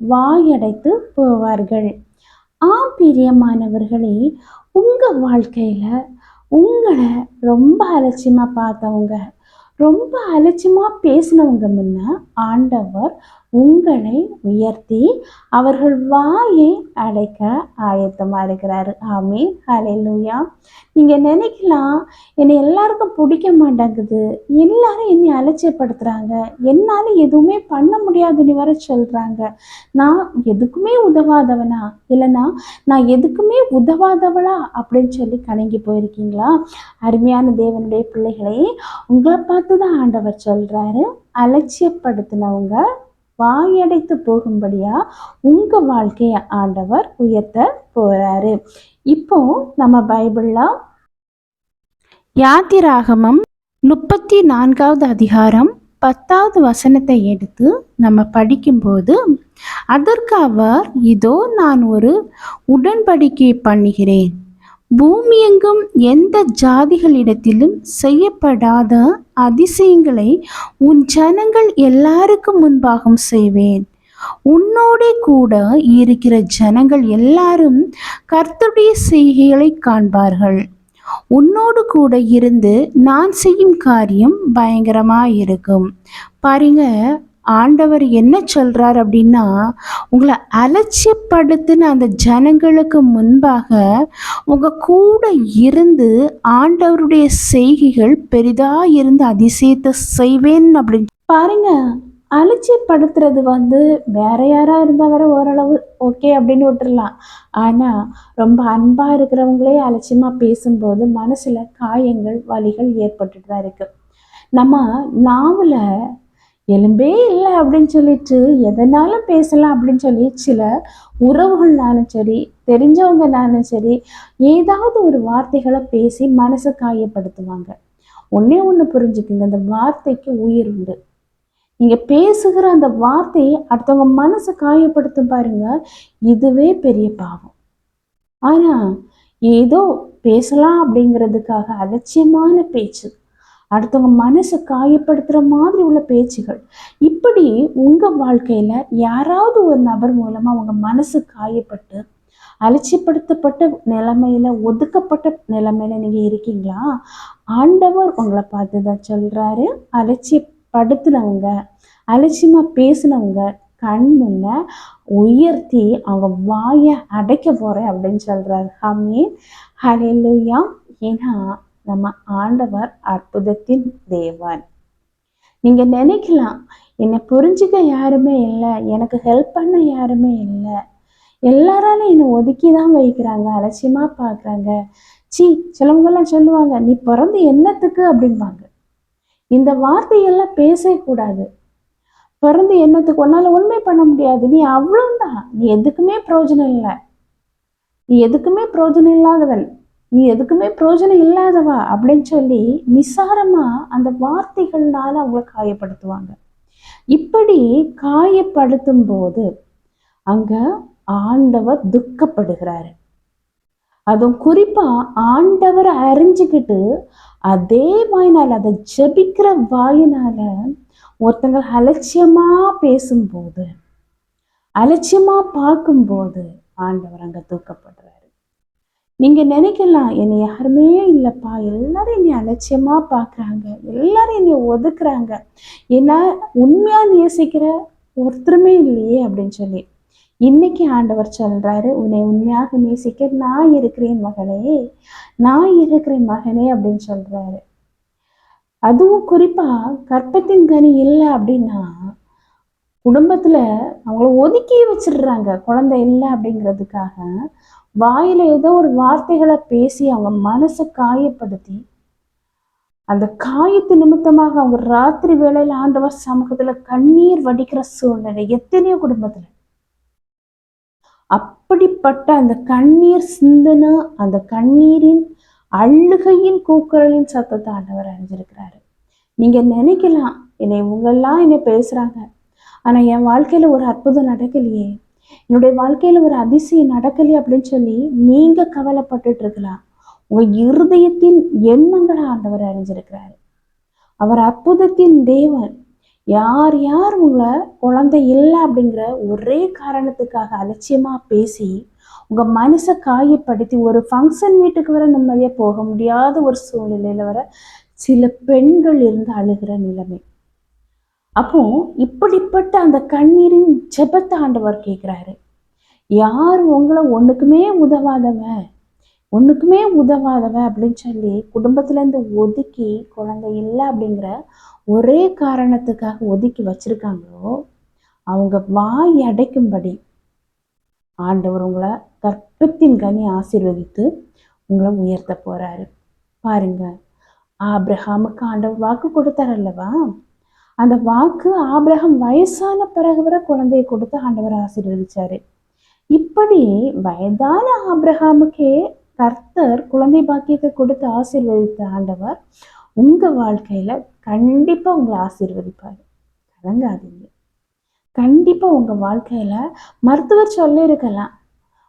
வாயடைத்து போவார்கள். ஆம் பிரியமானவர்களே உங்கள் வாழ்க்கையில் உங்களை ரொம்ப அலட்சியமாக பார்த்தவங்க ரொம்ப அலட்சியமாக பேசினவங்க முன்ன ஆண்டவர் உங்களை உயர்த்தி அவர்கள் வாயை அடைக்க ஆயத்தமாக இருக்கிறாரு. ஆமே ஹalleluya. நீங்கள் நினைக்கலாம் என்னை எல்லாருக்கும் பிடிக்க மாட்டேங்குது. எல்லாரும் என்னை அலட்சியப்படுத்துகிறாங்க என்னால் எதுவுமே பண்ண முடியாதுன்னு வர சொல்கிறாங்க நான் எதுக்குமே உதவாதவனா? இல்லைனா நான் எதுக்குமே உதவாதவளா? அப்படின்னு சொல்லி கணங்கி போயிருக்கீங்களா? அருமையான தேவனுடைய பிள்ளைகளை உங்களை பார்த்து தான் ஆண்டவர் சொல்கிறாரு அலட்சியப்படுத்தினவங்க வாயடைத்து போகும்படியா உங்க வாழ்க்கையை ஆண்டவர் உயர்த்த போறாரு. இப்போ நம்ம பைபிள்ல யாத்திராகமம் முப்பத்தி நான்காவது அதிகாரம் பத்தாவது வசனத்தை எடுத்து நம்ம படிக்கும்போது அதற்கு அவர் இதோ நான் ஒரு உடன்படிக்கை பண்ணுகிறேன். பூமியெங்கும் எந்த ஜாதிகளிடத்திலும் செய்யப்படாத அதிசயங்களை உன் ஜனங்கள் எல்லாருக்கும் முன்பாகவும் செய்வேன். உன்னோடே கூட இருக்கிற ஜனங்கள் எல்லாரும் கர்த்தருடைய செய்கைகளை காண்பார்கள். உன்னோடு கூட இருந்து நான் செய்யும் காரியம் பயங்கரமாக இருக்கும் பாருங்க ஆண்டவர் என்ன சொல்றார் அப்படின்னா உங்களை அலட்சியப்படுத்தின அந்த ஜனங்களுக்கு முன்பாக உங்க கூட இருந்து ஆண்டவருடைய செய்கைகள் பெரிதா இருந்து அதிசயத்தை செய்வேன் அப்படின்னு. பாருங்க அலட்சியப்படுத்துறது வந்து வேற யாராக இருந்தா வர ஓரளவு ஓகே அப்படின்னு விட்டுறலாம். ஆனா ரொம்ப அன்பா இருக்கிறவங்களே அலட்சியமா பேசும்போது மனசுல காயங்கள் வலிகள் ஏற்பட்டுட்டு தான் இருக்கு. நம்ம நாவல எலும்பே இல்லை அப்படின்னு சொல்லிட்டு எதனாலும் பேசலாம் அப்படின்னு சொல்லி சில உறவுகள்னாலும் சரி தெரிஞ்சவங்கனாலும் சரி ஏதாவது ஒரு வார்த்தைகளை பேசி மனசை காயப்படுத்துவாங்க. ஒன்றே ஒன்று புரிஞ்சுக்குங்க அந்த வார்த்தைக்கு உயிர் உண்டு. நீங்கள் பேசுகிற அந்த வார்த்தையை அடுத்தவங்க மனசை காயப்படுத்தும் பாருங்க இதுவே பெரிய பாவம். ஆனால் ஏதோ பேசலாம் அப்படிங்கிறதுக்காக அலட்சியமான பேச்சு. அடுத்தவங்க மனசை காயப்படுத்துகிற மாதிரி உள்ள பேச்சுகள். இப்படி உங்கள் வாழ்க்கையில் யாராவது ஒரு நபர் மூலமாக உங்கள் மனசு காயப்பட்டு அலட்சியப்படுத்தப்பட்ட நிலைமையில ஒதுக்கப்பட்ட நிலைமையில நீங்கள் இருக்கீங்களா? ஆண்டவர் உங்களை பார்த்து தான் சொல்கிறாரு அலட்சியப்படுத்தினவங்க அலட்சியமாக பேசினவங்க கண் முன்ன உயர்த்தி அவங்க வாயை அடைக்க போகிறேன் அப்படின்னு சொல்கிறாரு ஹமீன் ஹலெல்லுயா ஏன்னா நம்ம ஆண்டவர் அற்புதத்தின் தேவன். நீங்க நினைக்கலாம் என்னை புரிஞ்சுக்க யாருமே இல்லை எனக்கு ஹெல்ப் பண்ண யாருமே இல்லை. எல்லாராலும் என்னை ஒதுக்கி தான் வைக்கிறாங்க அலட்சியமா பார்க்குறாங்க. சி சிலவங்கெல்லாம் சொல்லுவாங்க நீ பிறந்து என்னத்துக்கு? அப்படிம்பாங்க. இந்த வார்த்தையெல்லாம் பேசக்கூடாது. பிறந்து என்னத்துக்கு? ஒன்றால் உண்மை பண்ண முடியாது. நீ அவ்வளோதான் நீ எதுக்குமே பிரயோஜனம் இல்லை. நீ எதுக்குமே பிரயோஜனம் இல்லாதவன் நீ எதுக்குமே பிரயோஜனம் இல்லாதவா? அப்படின்னு சொல்லி நிசாரமா அந்த வார்த்தைகள்னால அவங்கள காயப்படுத்துவாங்க. இப்படி காயப்படுத்தும் போது அங்க ஆண்டவர் துக்கப்படுகிறாரு. அதுவும் குறிப்பா ஆண்டவரை அறிஞ்சுக்கிட்டு அதே வாயினால் அதை ஜபிக்கிற வாயினால ஒருத்தங்க அலட்சியமா பேசும்போது அலட்சியமா பார்க்கும்போது ஆண்டவர் அங்க தூக்கப்படுறார். நீங்கள் நினைக்கலாம் என்னை யாருமே இல்லைப்பா. எல்லாரும் என்னை அலட்சியமா பார்க்குறாங்க எல்லாரும் என்னை ஒதுக்குறாங்க. ஏன்னா உண்மையா நேசிக்கிற ஒருத்தருமே இல்லையே அப்படின்னு சொல்லி. இன்னைக்கு ஆண்டவர் சொல்றாரு உன்னை உண்மையாக நேசிக்க நான் இருக்கிறேன் மகனே. நான் இருக்கிறேன் மகனே அப்படின்னு சொல்றாரு. அதுவும் குறிப்பா கற்பத்தின் கனி இல்லை அப்படின்னா குடும்பத்துல அவங்கள ஒதுக்கி வச்சிடுறாங்க. குழந்தை இல்லை அப்படிங்கிறதுக்காக வாயில ஏதோ ஒரு வார்த்தைகளை பேசி அவங்க மனசை காயப்படுத்தி அந்த காயத்து நிமித்தமாக அவங்க ராத்திரி வேளையில ஆண்டவர் சமூகத்துல கண்ணீர் வடிக்கிற சூழ்நிலை எத்தனையோ குடும்பத்துல. அப்படிப்பட்ட அந்த கண்ணீர் சிந்தன அந்த கண்ணீரின் அழுகையின் கூக்குரலின் சத்தத்தை ஆண்டவர் அறிஞ்சிருக்கிறாரு நீங்க நினைக்கலாம் என்னை இவங்கெல்லாம் என்னை பேசுறாங்க. ஆனா என் வாழ்க்கையில ஒரு அற்புதம் நடக்கலையே. என்னுடைய வாழ்க்கையில ஒரு அதிசயம் நடக்கலையே அப்படின்னு சொல்லி நீங்க கவலைப்பட்டுட்டு இருக்கலாம். உங்க இருதயத்தின் எண்ணங்களை ஆண்டவர் அறிஞ்சிருக்கிறாரு. அவர் அற்புதத்தின் தேவன். யார் யார் உங்களை குழந்தை இல்லை அப்படிங்கிற ஒரே காரணத்துக்காக அலட்சியமா பேசி உங்க மனசை காயப்படுத்தி ஒரு ஃபங்க்ஷன் வீட்டுக்கு வர நிம்மதியாக போக முடியாத ஒரு சூழ்நிலையில வர சில பெண்கள் இருந்து அழுகிற நிலைமை. அப்போ இப்படிப்பட்ட அந்த கண்ணீரின் ஜெபத்தை ஆண்டவர் கேட்கிறாரு. யார் உங்களை ஒண்ணுக்குமே உதவாதவன் ஒண்ணுக்குமே உதவாதவ அப்படின்னு சொல்லி குடும்பத்துல இருந்து ஒதுக்கி குழந்தை இல்லை அப்படிங்கிற ஒரே காரணத்துக்காக ஒதுக்கி வச்சிருக்காங்களோ அவங்க வாய் அடைக்கும்படி ஆண்டவர் உங்களை கற்பத்தின் கனி ஆசீர்வதித்து உங்களை உயர்த்த போறாரு. பாருங்க ஆப்ரஹாமுக்கு ஆண்டவர் வாக்கு கொடுத்தார் அல்லவா? அந்த வாக்கு ஆபிரகாம் வயசான பிறகு வர குழந்தையை கொடுத்து ஆண்டவர் ஆசீர்வதிச்சாரு. இப்படி வயதான ஆபிரகாமுக்கே கர்த்தர் குழந்தை பாக்கியத்தை கொடுத்து ஆசீர்வதித்த ஆண்டவர் உங்க வாழ்க்கையில கண்டிப்பா உங்களை ஆசீர்வதிப்பாரு. கலங்காதீங்க. கண்டிப்பா உங்க வாழ்க்கையில மருத்துவர் சொல்லியிருக்கலாம்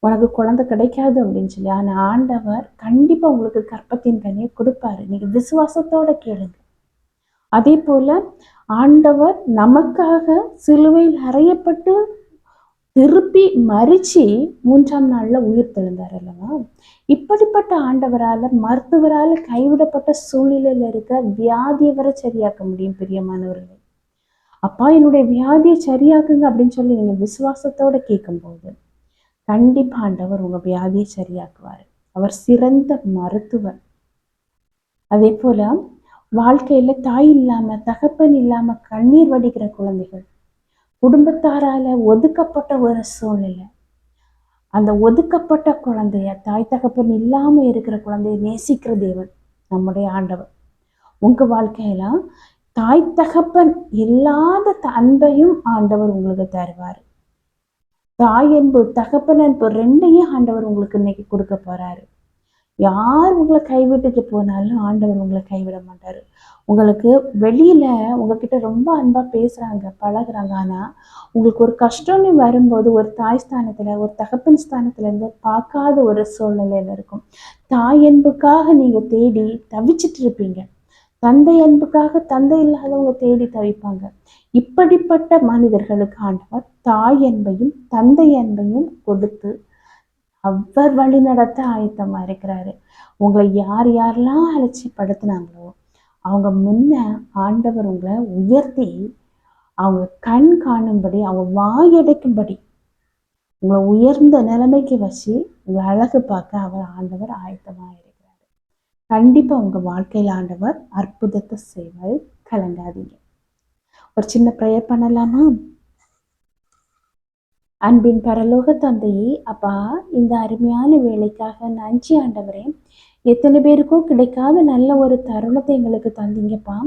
உனக்கு குழந்தை கிடைக்காது அப்படின்னு சொல்லி. ஆனா ஆண்டவர் கண்டிப்பா உங்களுக்கு கற்பத்தின் கனியை கொடுப்பாரு. நீங்க விசுவாசத்தோட கேளுங்க. அதே போல ஆண்டவர் நமக்காக சிலுவையில் அறையப்பட்டு திருப்பி மறிச்சு மூன்றாம் நாள்ல உயிர் தெழுந்தார் அல்லவா? இப்படிப்பட்ட ஆண்டவரால மருத்துவரால கைவிடப்பட்ட சூழ்நிலையில இருக்க வியாதியை வரை சரியாக்க முடியும் பிரியமானவர்களே. அப்பா என்னுடைய வியாதியை சரியாக்குங்க அப்படின்னு சொல்லி நீங்க விசுவாசத்தோட கேட்கும்போது கண்டிப்பா ஆண்டவர் உங்க வியாதியை சரியாக்குவார். அவர் சிறந்த மருத்துவர். அதே போல வாழ்க்கையில தாய் இல்லாம தகப்பன் இல்லாம கண்ணீர் வடிக்கிற குழந்தைகள். குடும்பத்தாரால ஒதுக்கப்பட்ட ஒரு சூழ்நிலை. அந்த ஒதுக்கப்பட்ட குழந்தைய தாய் தகப்பன் இல்லாம இருக்கிற குழந்தைய நேசிக்கிற தேவன் நம்முடைய ஆண்டவர். உங்க வாழ்க்கையில தாய் தகப்பன் இல்லாத அன்பையும் ஆண்டவர் உங்களுக்கு தருவார். தாய் அன்பு தகப்பன் அன்பு ரெண்டையும் ஆண்டவர் உங்களுக்கு இன்னைக்கு கொடுக்க போறாரு. யார் உங்களை கைவிட்டுட்டு போனாலும் ஆண்டவர் உங்களை கைவிட மாட்டாரு. உங்களுக்கு வெளியில உங்ககிட்ட ரொம்ப அன்பா பேசுறாங்க பழகுறாங்க. ஆனா உங்களுக்கு ஒரு கஷ்டம்னு வரும்போது ஒரு தாய் ஸ்தானத்துல ஒரு தகப்பன் ஸ்தானத்துல இருந்து பார்க்காத ஒரு சூழ்நிலையில இருக்கும். தாய் அன்புக்காக நீங்க தேடி தவிச்சிட்டு இருப்பீங்க. தந்தை அன்புக்காக தந்தை இல்லாதவங்க தேடி தவிப்பாங்க. இப்படிப்பட்ட மனிதர்களுக்கு ஆண்டவர் தாய் அன்பையும் தந்தை அன்பையும் கொடுத்து அவர் வழி நடத்த ஆயத்தமா இருக்கிறாரு. உங்களை யார் யாரெல்லாம் அலட்சியப்படுத்தினாங்களோ அவங்க முன்ன ஆண்டவர் உங்களை உயர்த்தி அவங்க கண் காணும்படி அவங்க வாயடைக்கும்படி உங்களை உயர்ந்த நிலைமைக்கு வச்சு உங்களை அழகு பார்க்க அவர் ஆண்டவர் ஆயத்தமாக இருக்கிறாரு. கண்டிப்பா உங்கள் வாழ்க்கையில் ஆண்டவர் அற்புதத்தை செய்வார். கலங்காதீங்க. ஒரு சின்ன ப்ரேயர் பண்ணலாமா? அன்பின் பரலோக தந்தையே அப்பா இந்த அருமையான வேலைக்காக நன்றி ஆண்டவரே. எத்தனை பேருக்கும் கிடைக்காத நல்ல ஒரு தருணத்தை எங்களுக்கு தந்தீங்கப்பா.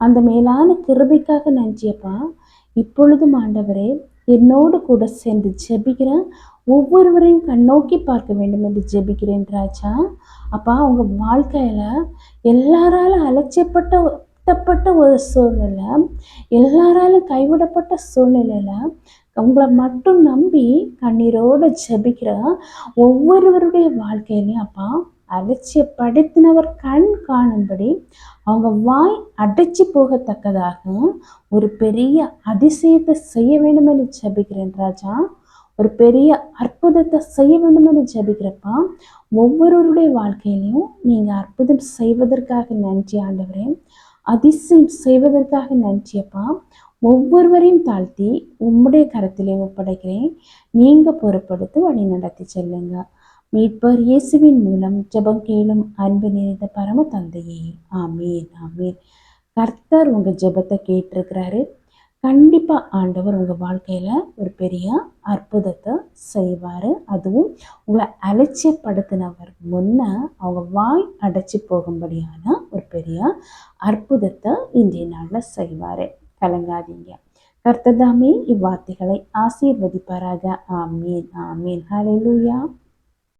அந்த மேலான கிருபைக்காக நன்றியப்பா. இப்பொழுதும் ஆண்டவரே என்னோடு கூட சேர்ந்து ஜெபிக்கிறேன் ஒவ்வொருவரையும் கண்ணோக்கி பார்க்க வேண்டும் என்று ஜெபிக்கிறேன் ராஜா. அப்பா அவங்க வாழ்க்கையில எல்லாராலும் அலட்சியப்பட்ட ஒரு சூழ்நிலை எல்லாராலும் கைவிடப்பட்ட சூழ்நிலையில் உங்களை மட்டும் நம்பி கண்ணீரோடு ஜபிக்கிற ஒவ்வொருவருடைய வாழ்க்கையிலையும் அப்பா அலட்சியப்படுத்தினவர் கண் காணும்படி அவங்க வாய் அடைச்சி போகத்தக்கதாக ஒரு பெரிய அதிசயத்தை செய்ய வேண்டும் என்று ஜெபிக்கிறேன் ராஜா. ஒரு பெரிய அற்புதத்தை செய்ய வேண்டும் என்று ஜெபிக்கிறப்பா ஒவ்வொருவருடைய வாழ்க்கையிலையும் நீங்கள் அற்புதம் செய்வதற்காக நன்றி ஆண்டவரேன் அதிசயம் செய்வதற்காக நன்றியப்பா. ஒவ்வொருவரையும் தாழ்த்தி உம்முடைய கரத்திலே ஒப்படைக்கிறேன். நீங்க பொறுப்படுத்தி வழி நடத்தி செல்லுங்க. மீட்பர் இயேசுவின் மூலம் ஜெபம் கேளும் அன்பு நிறைந்த பரம தந்தையே. ஆமீன் ஆமீன். கர்த்தர் உங்க ஜெபத்தை கேட்டிருக்கிறாரு. கண்டிப்பாக ஆண்டவர் உங்கள் வாழ்க்கையில ஒரு பெரிய அற்புதத்தை செய்வார். அதுவும் உங்களை அலட்சியப்படுத்தினவர் முன்ன அவங்க வாய் அடைச்சி போகும்படியான ஒரு பெரிய அற்புதத்தை இன்றைய நாளில் செய்வார். கலங்காதீங்க. கர்த்ததாமே இவ்வார்த்தைகளை ஆசீர்வதிப்பாராக. ஆமீன். ஆமீன். ஹalleluya.